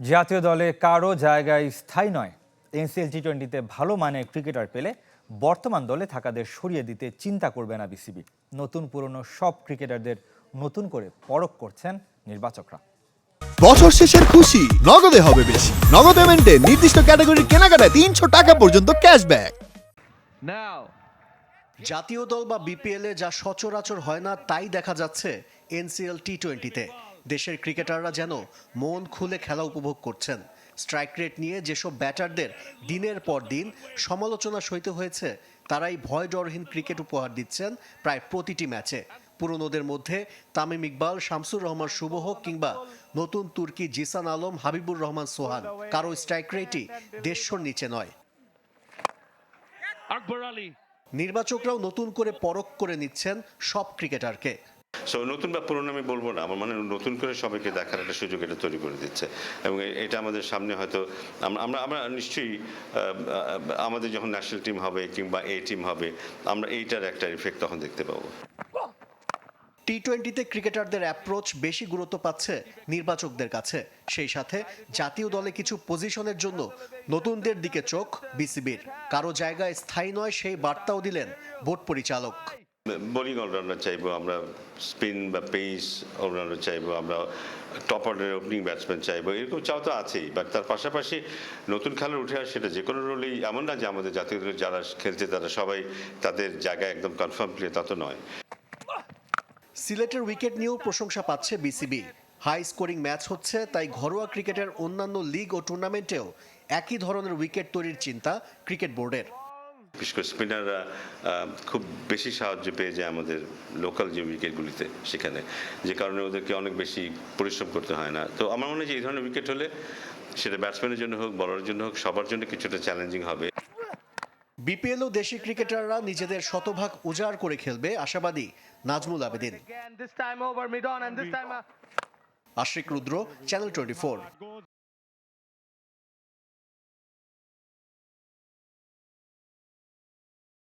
জাতীয় দলে কারও জায়গায় স্থায়ী নয়। এনসিএল টি টোয়েন্টিতে ভালো মানের ক্রিকেটার পেলে বর্তমান দলে থাকাদের সরিয়ে দিতে চিন্তা করবে না বিসিবি। নতুন পুরনো সব ক্রিকেটারদের নতুন করে পরখ করছেন নির্বাচকরা। বছর শেষের খুশি নগদে হবে বেশি। নগদ পেমেন্টে নির্দিষ্ট ক্যাটাগরির কেনাকাটায় তিনশো টাকা পর্যন্ত ক্যাশব্যাক জাতীয় দল বা বিপিএল এ যা সচরাচর হয় না তাই দেখা যাচ্ছে এনসিএল টি টোয়েন্টিতে দেশের ক্রিকেটাররা যেন মন খুলে খেলা উপভোগ করছেন। স্ট্রাইক রেট নিয়ে যেসব ব্যাটারদের দিনের পর দিন সমালোচনা সইতে হয়েছে তারাই ভয় ডরহীন ক্রিকেট উপহার দিচ্ছেন প্রায় প্রতিটি ম্যাচে। পুরনোদের মধ্যে তামিম ইকবাল শামসুর রহমান শুভ হোক কিংবা নতুন তুর্কি জিসান আলম হাবিবুর রহমান সোহান কারও স্ট্রাইক রেটই দেড়শোর নিচে নয়. নির্বাচকরাও নতুন করে পরখ করে নিচ্ছেন সব ক্রিকেটারকে। সো নতুন বা পুরনো আমি বলব না। আমার মানে নতুন করে সবাইকে দেখার একটা সুযোগ এটা তৈরি করে দিচ্ছে। এবং এটা আমাদের সামনে হয়তো আমরা আমরা নিশ্চয়ই আমাদের যখন ন্যাশনাল টিম হবে কিংবা এ টিম হবে, আমরা এইটার একটা ইফেক্ট তখন দেখতে পাবো। টি টোয়েন্টিতে ক্রিকেটারদের অ্যাপ্রোচ বেশি গুরুত্ব পাচ্ছে নির্বাচকদের কাছে। সেই সাথে জাতীয় দলে কিছু পজিশনের জন্য নতুনদের দিকে চোখ বিসিবির। কারও জায়গায় স্থায়ী নয় সেই বার্তাও দিলেন বোর্ড পরিচালক। বোলিং অলরাউন্ডার চাইব, আমরা স্পিন বা পেস অলরাউন্ডার চাইব, আমরা টপ অর্ডারের ওপেনিং ব্যাটসম্যান চাইব, এরকম চাও তো আছেই বাট তার পাশাপাশি নতুন খেলার উঠে আসে সেটা যে কোনো রোলেই এমন না যে আমাদের জাতীয় দলে যারা খেলছে তারা সবাই তাদের জায়গায় একদম কনফার্ম প্লেয়ার তা তো নয়। সিলেটের উইকেট নিয়েও প্রশংসা পাচ্ছে বিসিবি হাই স্কোরিং ম্যাচ হচ্ছে, তাই ঘরোয়া ক্রিকেটের অন্যান্য লিগ ও টুর্নামেন্টেও একই ধরনের উইকেট তৈরির চিন্তা ক্রিকেট বোর্ডের। বিশেষ করে স্পিনাররা খুব বেশি সাহায্য পেয়ে যায় আমাদের লোকাল যে উইকেটগুলিতে সেখানে যে কারণে ওদেরকে অনেক বেশি পরিশ্রম করতে হয় না। তো আমার মনে হয় যে এই ধরনের উইকেট হলে সেটা ব্যাটসম্যানের জন্য হোক বলারের জন্য হোক সবার জন্য কিছুটা চ্যালেঞ্জিং হবে। বিপিএল ও দেশি ক্রিকেটাররা নিজেদের শতভাগ উজাড় করে খেলবে আশাবাদী Nazmul Abedin. Uh, Ashiq Rudra channel twenty